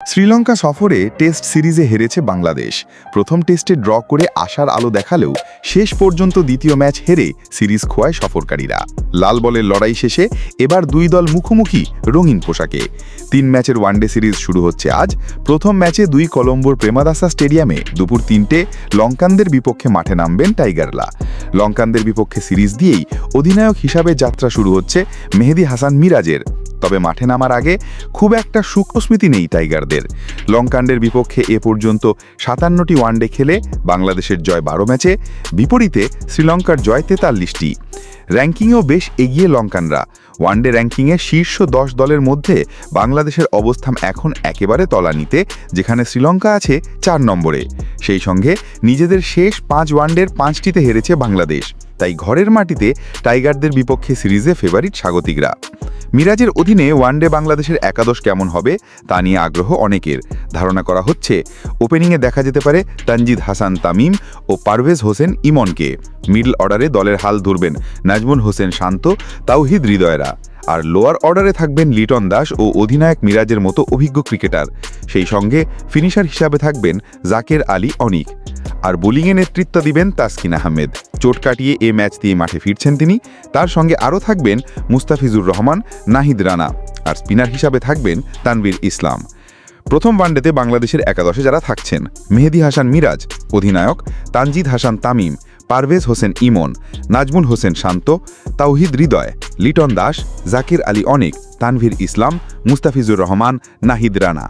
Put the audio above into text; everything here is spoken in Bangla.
শ্রীলঙ্কা সফরে টেস্ট সিরিজে হেরেছে বাংলাদেশ। প্রথম টেস্টে ড্র করে আশার আলো দেখালেও শেষ পর্যন্ত দ্বিতীয় ম্যাচ হেরে সিরিজ খোয়ায় সফরকারীরা। লাল বলের লড়াই শেষে এবার দুই দল মুখোমুখি রঙিন পোশাকে। তিন ম্যাচের ওয়ানডে সিরিজ শুরু হচ্ছে আজ। প্রথম ম্যাচে দুই কলম্বোর প্রেমাদাসা স্টেডিয়ামে দুপুর তিনটে লঙ্কানদের বিপক্ষে মাঠে নামবেন টাইগারলা লঙ্কানদের বিপক্ষে সিরিজ দিয়েই অধিনায়ক হিসাবে যাত্রা শুরু হচ্ছে মেহেদি হাসান মিরাজের। তবে মাঠে নামার আগে খুব একটা সূক্ষ্ম স্মৃতি নেই টাইগারদের। লঙ্কানদের বিপক্ষে এ পর্যন্ত সাতান্নটি ওয়ানডে খেলে বাংলাদেশের জয় বারো ম্যাচে, বিপরীতে শ্রীলঙ্কার জয় তেতাল্লিশটি। র্যাঙ্কিংয়েও বেশ এগিয়ে লঙ্কানরা ওয়ানডে র্যাঙ্কিংয়ে শীর্ষ দশ দলের মধ্যে বাংলাদেশের অবস্থান এখন একেবারে তলানিতে, যেখানে শ্রীলঙ্কা আছে চার নম্বরে। সেই সঙ্গে নিজেদের শেষ পাঁচ ওয়ানডের পাঁচটিতে হেরেছে বাংলাদেশ। তাই ঘরের মাটিতে টাইগারদের বিপক্ষে সিরিজে ফেভারিট স্বাগতিকরা। মিরাজের অধীনে ওয়ানডে বাংলাদেশের একাদশ কেমন হবে তা নিয়ে আগ্রহ অনেকের। ধারণা করা হচ্ছে ওপেনিংয়ে দেখা যেতে পারে তানজিদ হাসান তামিম ও পারভেজ হোসেন ইমনকে। মিডল অর্ডারে দলের হাল ধরবেন নাজমুল হোসেন শান্ত, তাওহিদ হৃদয়রা। আর লোয়ার অর্ডারে থাকবেন লিটন দাস ও অধিনায়ক মিরাজের মতো অভিজ্ঞ ক্রিকেটার সেই সঙ্গে ফিনিশার হিসাবে থাকবেন জাকের আলী অনিক। আর বোলিংয়ে নেতৃত্ব দিবেন তাসকিন আহমেদ। চোট কাটিয়ে এ ম্যাচ দিয়ে মাঠে ফিরছেন তিনি। তার সঙ্গে আরও থাকবেন মুস্তাফিজুর রহমান, নাহিদ রানা আর স্পিনার হিসাবে থাকবেন তানভীর ইসলাম। প্রথম ওয়ানডেতে বাংলাদেশের একাদশে যারা থাকছেন, মেহেদি হাসান মিরাজ, অধিনায়ক, তানজিদ হাসান তামিম, পারভেজ হোসেন ইমন, নাজমুল হোসেন শান্ত, তাওহিদ হৃদয়, লিটন দাস, জাকির আলী অনিক, তানভীর ইসলাম, মুস্তাফিজুর রহমান, নাহিদ রানা।